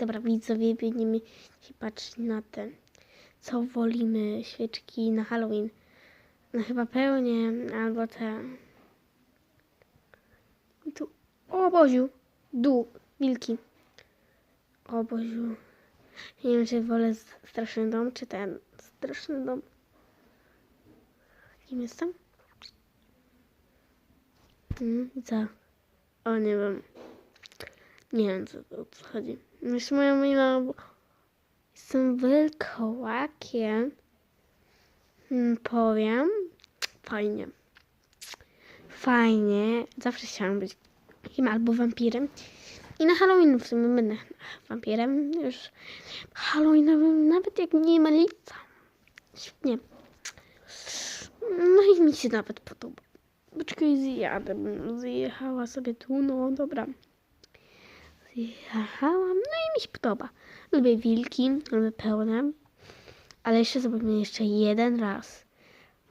Dobra, widzowie, będziemy się patrzeć na ten. Co wolimy? Świeczki na Halloween. No chyba pełnie, albo te. Tu. O Boziu! Dół, wilki. O Boziu. Nie wiem, czy wolę straszny dom, czy ten straszny dom. Kim jestem? Hmm, co? O, nie wiem. Nie wiem, co o co chodzi. Już moja mina, bo jestem wilkołakiem. Hmm, powiem. Fajnie. Fajnie. Zawsze chciałam być takim albo wampirem. I na Halloween w sumie będę wampirem. Już Halloweenowym, nawet jak nie ma lipca. Świetnie. No i mi się nawet podoba. Poczekaj, zjadę. Zjechała sobie tu, no dobra. Zjechałam, no i mi się podoba. Lubię wilki, lubię pełne. Ale jeszcze zrobimy jeszcze jeden raz.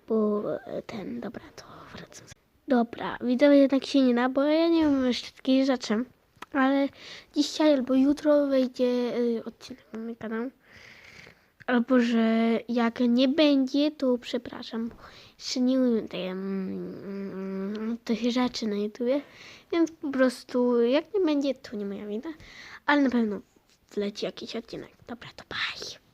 Bo e, ten, dobra, to wracam. Dobra, widzowie jednak się nie da, bo ja nie wiem jeszcze takiej rzeczy. Ale dzisiaj albo jutro wejdzie y, odcinek na mój kanał. Albo że jak nie będzie, to przepraszam. Jeszcze nie umiem tej, tych rzeczy na YouTubie. Więc po prostu jak nie będzie, to nie moja wina. Ale na pewno wleci jakiś odcinek. Dobra, to bye.